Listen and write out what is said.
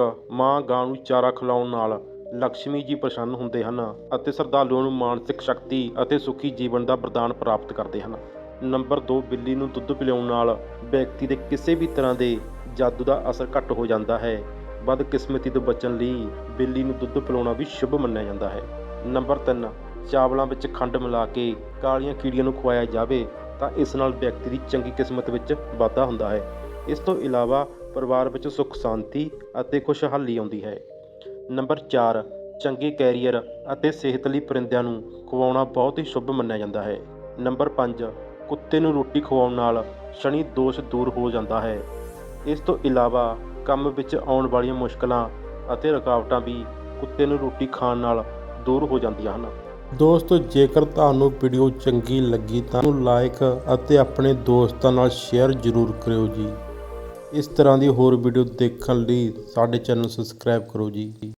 ਇੱਕ ਮਾਂ ਗਾਂ ਨੂੰ ਚਾਰਾ ਖਿਲਾਉਣ ਨਾਲ ਲਕਸ਼ਮੀ ਜੀ ਪ੍ਰਸੰਨ ਹੁੰਦੇ ਹਨ ਅਤੇ ਸ਼ਰਧਾਲੂਆਂ ਨੂੰ ਮਾਨਸਿਕ ਸ਼ਕਤੀ ਅਤੇ ਸੁਖੀ ਜੀਵਨ ਦਾ ਵਰਦਾਨ ਪ੍ਰਾਪਤ ਕਰਦੇ ਹਨ। ਨੰਬਰ 2 ਬਿੱਲੀ ਨੂੰ ਦੁੱਧ ਪਿਲਾਉਣ ਨਾਲ ਵਿਅਕਤੀ ਦੇ ਕਿਸੇ ਵੀ ਤਰ੍ਹਾਂ ਦੇ ਜਾਦੂ ਦਾ ਅਸਰ ਘੱਟ ਹੋ ਜਾਂਦਾ ਹੈ। ਬਦਕਿਸਮਤੀ ਤੋਂ ਬਚਣ ਲਈ ਬਿੱਲੀ ਨੂੰ ਦੁੱਧ ਪਿਲਾਉਣਾ ਵੀ ਸ਼ੁਭ ਮੰਨਿਆ ਜਾਂਦਾ ਹੈ। ਨੰਬਰ 3 ਚਾਵਲਾਂ ਵਿੱਚ ਖੰਡ ਮਿਲਾ ਕੇ ਕਾਲੀਆਂ ਕੀੜੀਆਂ ਨੂੰ ਖਵਾਇਆ ਜਾਵੇ ਤਾਂ ਇਸ ਨਾਲ ਵਿਅਕਤੀ ਦੀ ਚੰਗੀ ਕਿਸਮਤ ਵਿੱਚ ਵਾਧਾ ਹੁੰਦਾ ਹੈ। ਇਸ ਤੋਂ ਇਲਾਵਾ ਪਰਿਵਾਰ ਵਿੱਚ ਸੁੱਖ, ਸ਼ਾਂਤੀ ਅਤੇ ਖੁਸ਼ਹਾਲੀ ਆਉਂਦੀ ਹੈ। ਨੰਬਰ 4 ਚੰਗੇ ਕੈਰੀਅਰ ਅਤੇ ਸਿਹਤ ਲਈ ਪਰਿੰਦਿਆਂ ਨੂੰ ਖਵਾਉਣਾ ਬਹੁਤ ਹੀ ਸ਼ੁਭ ਮੰਨਿਆ ਜਾਂਦਾ ਹੈ। ਨੰਬਰ 5 ਕੁੱਤੇ ਨੂੰ ਰੋਟੀ ਖਵਾਉਣ ਨਾਲ ਸ਼ਨੀ ਦੋਸ਼ ਦੂਰ ਹੋ ਜਾਂਦਾ ਹੈ। ਇਸ ਤੋਂ ਇਲਾਵਾ ਕੰਮ ਵਿੱਚ ਆਉਣ ਵਾਲੀਆਂ ਮੁਸ਼ਕਲਾਂ ਅਤੇ ਰੁਕਾਵਟਾਂ ਵੀ ਕੁੱਤੇ ਨੂੰ ਰੋਟੀ ਖਾਣ ਨਾਲ ਦੂਰ ਹੋ ਜਾਂਦੀਆਂ ਹਨ। ਦੋਸਤੋ, ਜੇਕਰ ਤੁਹਾਨੂੰ ਵੀਡੀਓ ਚੰਗੀ ਲੱਗੀ ਤਾਂ ਨੂੰ ਲਾਈਕ ਅਤੇ ਆਪਣੇ ਦੋਸਤਾਂ ਨਾਲ ਸ਼ੇਅਰ ਜ਼ਰੂਰ ਕਰਿਓ ਜੀ। ਇਸ ਤਰ੍ਹਾਂ ਦੀ ਹੋਰ ਵੀਡੀਓ ਦੇਖਣ ਲਈ ਸਾਡੇ ਚੈਨਲ ਨੂੰ ਸਬਸਕ੍ਰਾਈਬ ਕਰੋ ਜੀ।